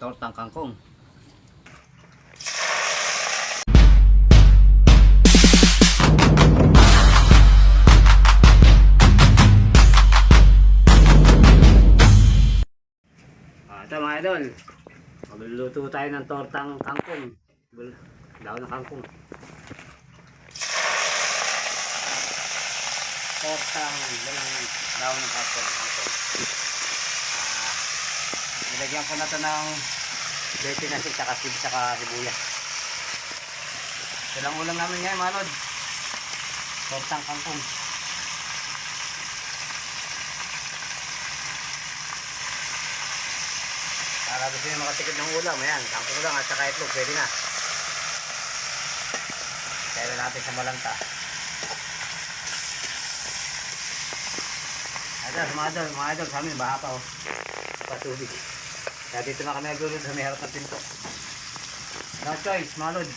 tortang kangkong. Ah, ito mga idol. Magluluto tayo ng tortang kangkong. Daw ng kangkong. Tortang walang daw ng kangkong. kangkong. Nilagyan ko na to ng bete na si tsaka sib tsaka sibuyas. Ito lang ulam namin ngayon mga lod. Tortang kangkong. Para gusto nyo makatikid ng ulam, ayan, kangkong lang at saka itlog, pwede na. Kaya natin sa malanta. Idol, mga idol, mga idol, sa amin, baha pa oh. Kaya dito na kami naglulod sa may harap ng pinto. No choice, mga lod.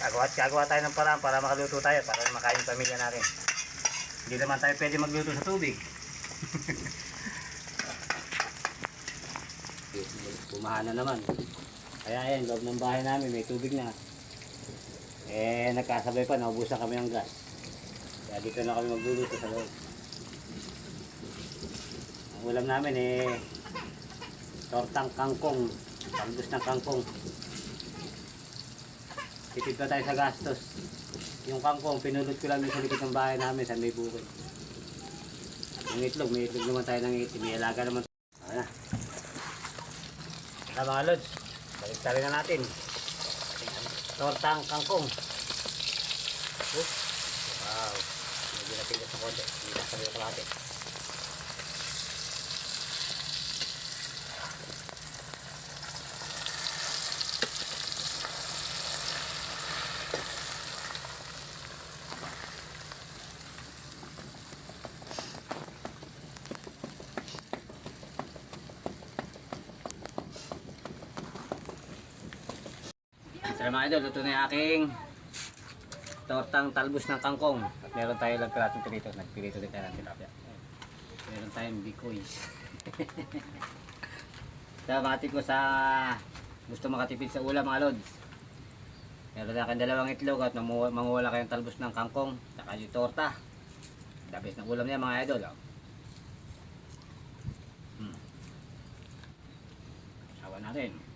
Gagawa at gagawa tayo ng paraan para makaluto tayo, para makain yung pamilya natin. Hindi naman tayo pwede magluto sa tubig. Bumahan na naman. Kaya yan, loob ng bahay namin, may tubig na. Eh, nagkasabay pa, naubusan kami ng gas. Kaya dito na kami magluluto sa loob. Ang ulam namin eh, tortang kangkong, talbos ng kangkong. Tipid pa tayo sa gastos. Yung kangkong, pinulot ko lang sa likod ng bahay namin sa may bukid. Yung itlog, may itlog naman tayo ng itlog. May alaga naman. Ano na. Tara mga lods, balik na natin. Tortang kangkong. Oops. Wow. Medyo napigas ng konti. Hindi na sabi ko kalate. Tara mga idol, luto na yung aking tortang talbos ng kangkong. At meron tayo lang pirasong pirito. Nagpirito din tayo ng tilapia. Meron tayong bikoy. sa mati ko sa gusto makatipid sa ulam mga lods. Meron na kayong dalawang itlog at mangu- manguwala kayong talbos ng kangkong. Saka yung torta. Dabis ng ulam niya mga idol. Oh. Hmm. Sawa natin.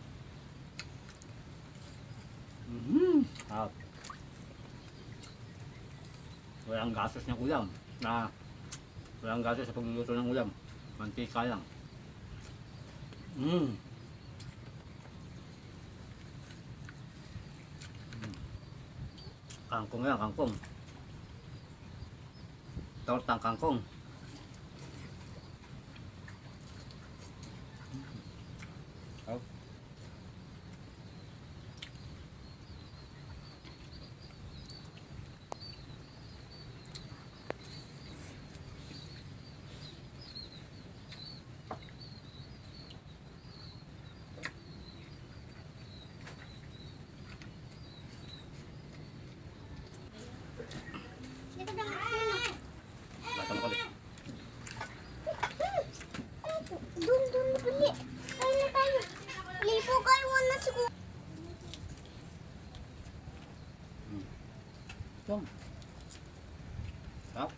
Mhm. Sarap. Walang gastos ng ulam. Na walang gastos sa pagluluto ng ulam. Mantika lang. Mm. Mm. Kangkong yan, kangkong. Tortang kangkong. Tom. Sarap.